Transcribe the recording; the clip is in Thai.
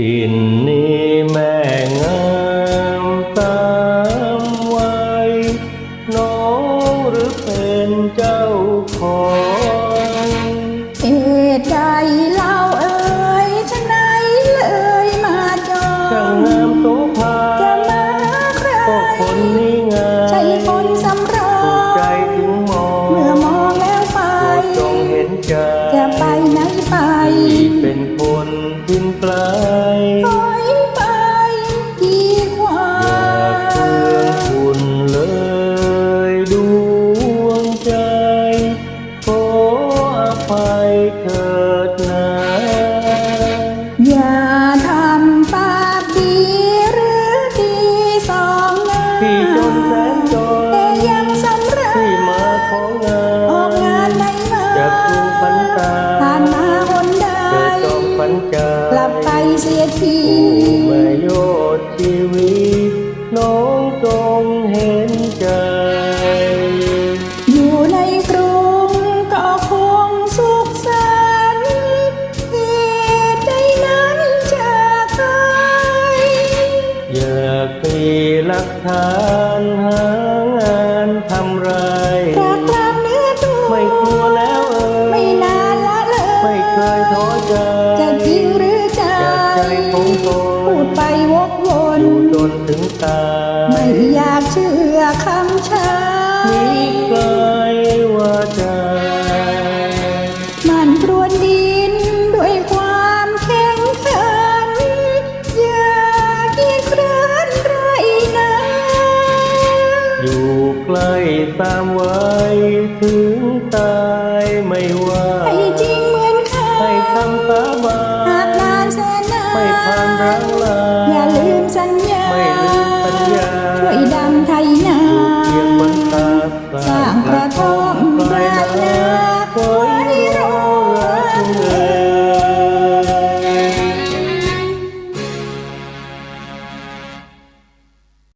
ถิ่นนี้แม่งามตามวัยน้องหรือเป็นเจ้าของเหตุใดเล่าเอ่ยฉะไหนเลยมาจอช่างงงามโสภาจะมาใครก็คนนี้ไงใช่คนสำรอถูกใจงถึงมอง เมื่อมองแล้วไปโปรดจงเห็นใจ เถิดนะอย่าทำปากดีหรือดีสองหน้าที่จนแสนจนแต่ยังสำเร็ที่จมาของงาออกงานนไหนมาจากกรุงพันตาผ่านมาหนใดเกิดจอมพันใจกลับไปเสียทีโอ้แม่โยชน์ชีวิตน้ อยากมีหลักฐานหางานทำไร รักกลางเนื้อตัวไม่กลัวแล้วเออไม่นานละเลย ไม่เคยท้อใจจะจริงหรือใจอยากใจของตนพูดไปวกวอนยู่จนถึงตาย ไม่อยากเชื่อคำชามีใครว่าใจมันกรวนดิ ใกล้ตามไว้ถึงตายไม่ว่าให้จริงเหมือนเคยให้คำสาบาหากนานนแสนนาน ไม่ผ่านรังลา